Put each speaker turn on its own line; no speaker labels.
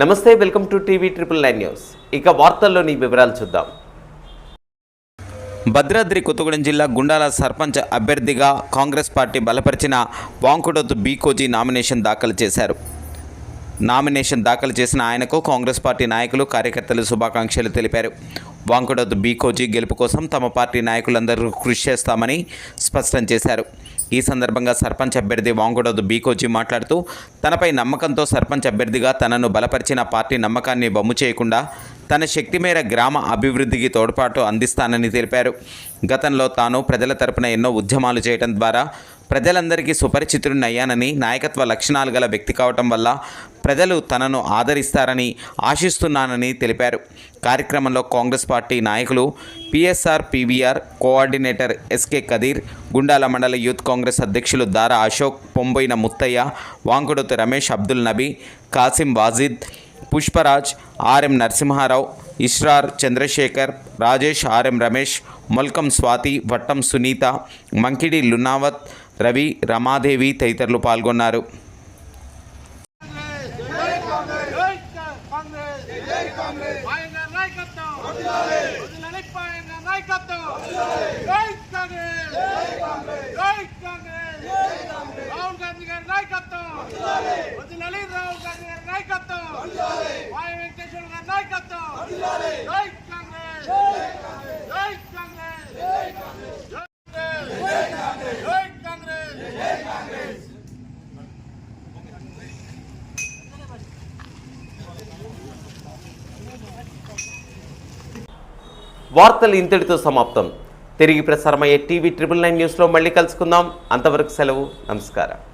నమస్తే welcome to TV triple nine news. ఇక వార్తల్లోని వివరాలు చూద్దాం. భద్రాద్రి కొత్తగూడెం జిల్లా గుండాల సర్పంచ్ అభ్యర్థిగా కాంగ్రెస్ పార్టీ బలపరిచిన వాంకుడోతు బీకోజీ నామినేషన్ దాఖలు చేశారు. నామినేషన్ దాఖలు చేసిన ఆయనకు కాంగ్రెస్ పార్టీ నాయకులు కార్యకర్తలు శుభాకాంక్షలు తెలిపారు. వాంకుడోతు బీకోజీ గెలుపు కోసం తమ పార్టీ నాయకులందరూ కృషి చేస్తామని స్పష్టం చేశారు. ఈ సందర్భంగా సర్పంచ్ అభ్యర్థి వాంగుడదు బీకోజీ మాట్లాడుతూ తనపై నమ్మకంతో సర్పంచ్ అభ్యర్థిగా తనను బలపరిచిన పార్టీ నమ్మకాన్ని బొమ్ము చేయకుండా తన శక్తి మేర గ్రామ అభివృద్ధికి తోడ్పాటు అందిస్తానని తెలిపారు. గతంలో తాను ప్రజల తరపున ఎన్నో ఉద్యమాలు చేయడం ద్వారా ప్రజలందరికీ సుపరిచితుడినయ్యానని నాయకత్వ లక్షణాలు గల వ్యక్తి కావటం వల్ల ప్రజలు తనను ఆదరిస్తారని ఆశిస్తున్నానని తెలిపారు. కార్యక్రమంలో కాంగ్రెస్ పార్టీ నాయకులు PSR PVR coordinator SK Khadeer Gundala మండల యూత్ కాంగ్రెస్ అధ్యక్షులు దారా అశోక్ పొంబోయిన ముత్తయ్య వాంకుడోతు రమేష్ అబ్దుల్ నబీ కాసిం వాజిద్ పుష్పరాజ్ ఆర్ఎం నరసింహారావు ఇష్రార్ చంద్రశేఖర్ రాజేష్ ఆర్ఎం రమేష్ మొల్కం స్వాతి వట్టం సునీత మంకిడి లునావత్ రవి రమాదేవి తదితరులు పాల్గొన్నారు.
కాంగ్రెస్
వార్తలు ఇంతటితో సమాప్తం. తిరిగి ప్రసారమయ్యే టీవీ ట్రిపుల్ నైన్ న్యూస్లో మళ్ళీ కలుసుకుందాం. అంతవరకు సెలవు. నమస్కారం.